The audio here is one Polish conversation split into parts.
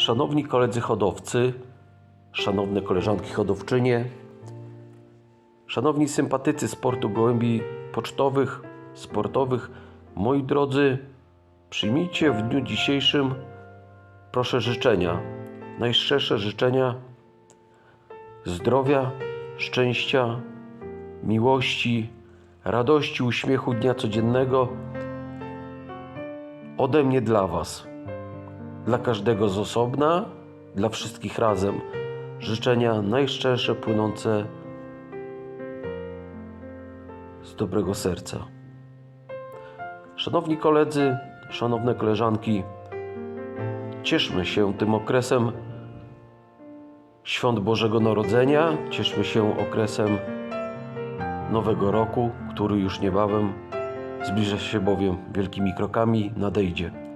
Szanowni koledzy hodowcy, szanowne koleżanki hodowczynie, szanowni sympatycy sportu gołębi pocztowych, sportowych, moi drodzy, przyjmijcie w dniu dzisiejszym proszę życzenia, najszczersze życzenia zdrowia, szczęścia, miłości, radości, uśmiechu dnia codziennego ode mnie dla Was dla każdego z osobna, dla wszystkich razem. Życzenia najszczersze, płynące z dobrego serca. Szanowni koledzy, szanowne koleżanki, cieszmy się tym okresem świąt Bożego Narodzenia, cieszmy się okresem Nowego Roku, który już niebawem zbliża się bowiem wielkimi krokami, nadejdzie.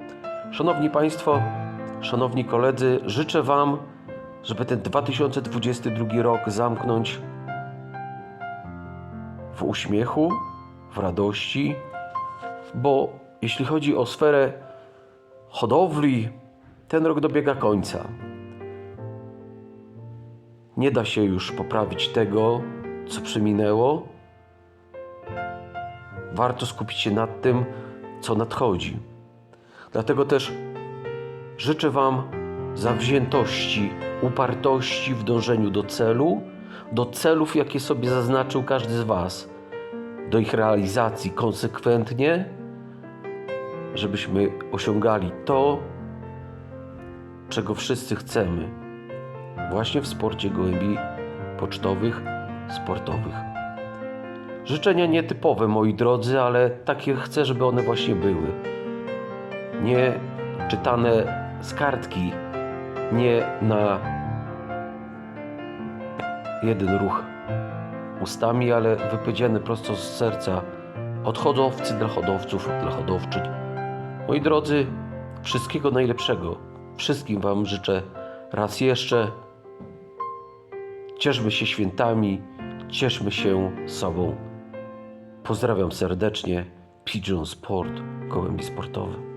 Szanowni Państwo, szanowni koledzy, życzę Wam, żeby ten 2022 rok zamknąć w uśmiechu, w radości, bo jeśli chodzi o sferę hodowli, ten rok dobiega końca. Nie da się już poprawić tego, co przeminęło. Warto skupić się nad tym, co nadchodzi. Dlatego też życzę Wam zawziętości, upartości w dążeniu do celu, do celów, jakie sobie zaznaczył każdy z Was, do ich realizacji konsekwentnie, żebyśmy osiągali to, czego wszyscy chcemy, właśnie w sporcie gołębi pocztowych, sportowych. Życzenia nietypowe, moi drodzy, ale takie chcę, żeby one właśnie były nie czytane z kartki, nie na jeden ruch ustami, ale wypowiedziane prosto z serca od hodowcy dla hodowców, dla hodowczyń. Moi drodzy, wszystkiego najlepszego. Wszystkim Wam życzę raz jeszcze. Cieszmy się świętami, cieszmy się sobą. Pozdrawiam serdecznie. Pigeon Sport, gołębi sportowe.